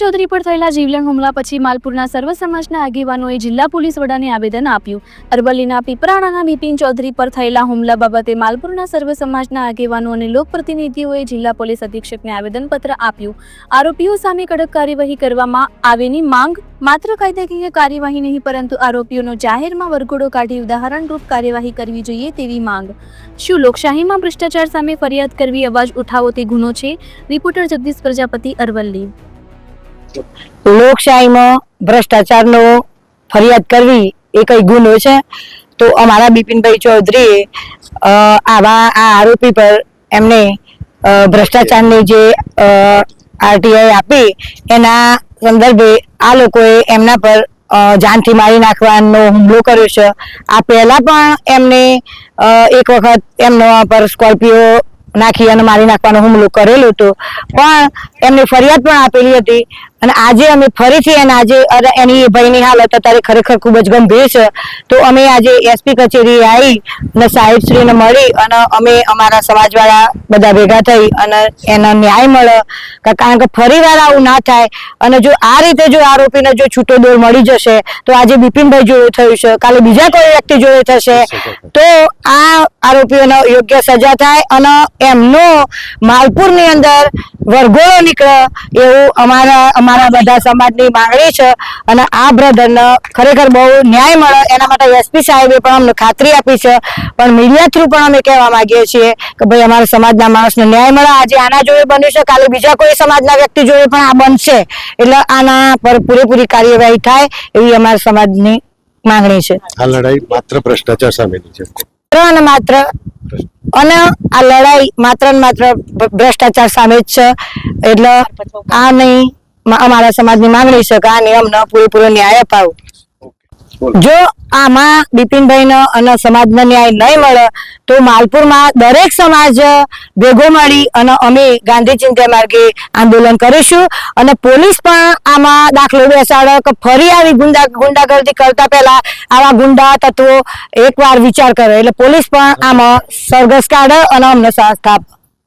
ચૌધરી પર થયેલા જીવલેણ હુમલા પછી માલપુરના સર્વ સમાજના આગેવાનોએ જિલ્લા પોલીસ વડાને આવેદન આપ્યું. અરવલ્લીના પીપરાણાના બિપિન ચૌધરી પર થયેલા હુમલા બાબતે માલપુરના સર્વ સમાજના આગેવાનો અને લોકપ્રતિનિધિઓએ જિલ્લા પોલીસ અધિક્ષકને આવેદનપત્ર આપ્યું. આરોપીઓ સામે કડક કાર્યવાહી કરવામાં આવેની માંગ માત્ર કાયદાકીય કાર્યવાહી નહીં, પરંતુ આરોપીઓનો જાહેરમાં વરઘોડો કાઢી ઉદાહરણરૂપ કાર્યવાહી કરવી જોઈએ તેવી માંગ. શું લોકશાહીમાં ભ્રષ્ટાચાર સામે ફરિયાદ કરવી અવાજ ઉઠાવો તે ગુનો છે? રિપોર્ટર જગદીશ પ્રજાપતિ, અરવલ્લી. લોકશાહીમાં ભ્રષ્ટાચારનો ફરિયાદ કરવી એ કઈ ગુનો છે? તો અમારા બિપિનભાઈ ચૌધરીએ આવા, આ આરોપી પર એમને ભ્રષ્ટાચારની જે આરટીઆઈ આપી, એના સંદર્ભે આ લોકોએ એમના પર જાનથી મારી નાખવાનો હુમલો કર્યો છે. આ પહેલા પણ એમને એક વખત એમના પર સ્કોર્પિયો નાખી અને મારી નાખવાનો હુમલો કરેલો હતો. પણ એમને ફરિયાદ પણ આપેલી હતી. અને આજે અમે ફરીથી એના આજે એની ભાઈની હાલત અત્યારે ખરેખર ખૂબ જ ગંભીર છે. તો અમે આજે એસપી કચેરી આવી અને સાહેબશ્રીને મળી અને અમે અમારા સમાજવાળા બધા ભેગા થઈ અને એનો ન્યાય મળે. કારણ કે ફરી વાર આવું ના થાય અને જો આ રીતે જો આરોપીને જો છૂટો દોર મળી જશે, તો આજે બિપિનભાઈ જોડે થયું છે. કાલે બીજા કોઈ વ્યક્તિ જોડે થશે, તો આ આરોપીઓને યોગ્ય સજા થાય અને એમનો માલપુરની અંદર વરઘોડો નીકળે એવું અમારા અમારા બધા સમાજની માંગણી છે. અને આ બ્રધરને ખરેખર બહુ ન્યાય મળે. એના માટે એસપી સાહેબે પણ અમને ખાતરી આપી છે. પણ મીડિયા થ્રુ પણ અમે કહેવા માંગીએ છીએ કે ભાઈ અમારા સમાજના માણસને ન્યાય મળે. આજે આના જોડે બન્યું છે. કાલે બીજા કોઈ સમાજના વ્યક્તિ જોડે પણ આ બનશે. એટલે આના પર પૂરેપૂરી કાર્યવાહી થાય એવી અમારા સમાજની માંગણી છે. આ લડાઈ માત્ર ભ્રષ્ટાચાર સામેની છે. માત્ર અને માત્ર અને આ લડાઈ માત્ર ને માત્ર ભ્રષ્ટાચાર સામે જ છે. એટલે આ નહીં અમારા સમાજની માંગણી છે કે આ નિયમનો પૂરેપૂરો ન્યાય અપાવો. જો આમાં બિપિનભાઈને અને સમાજનો ન્યાય નહીં મળે, તો માલપુરમાં દરેક સમાજ ભેગો મળી અને અમે ગાંધી ચિંતા માર્ગે આંદોલન કરીશું. અને પોલીસ પણ આમાં દાખલો બેસાડે કે ફરી આવી ગુંડા, ગુંડાગર્દી કરતા પહેલા આવા ગુંડા તત્વો એકવાર વિચાર કરે. એટલે પોલીસ પણ આમાં સરઘસ કાઢે અને અમને સાથ આપે.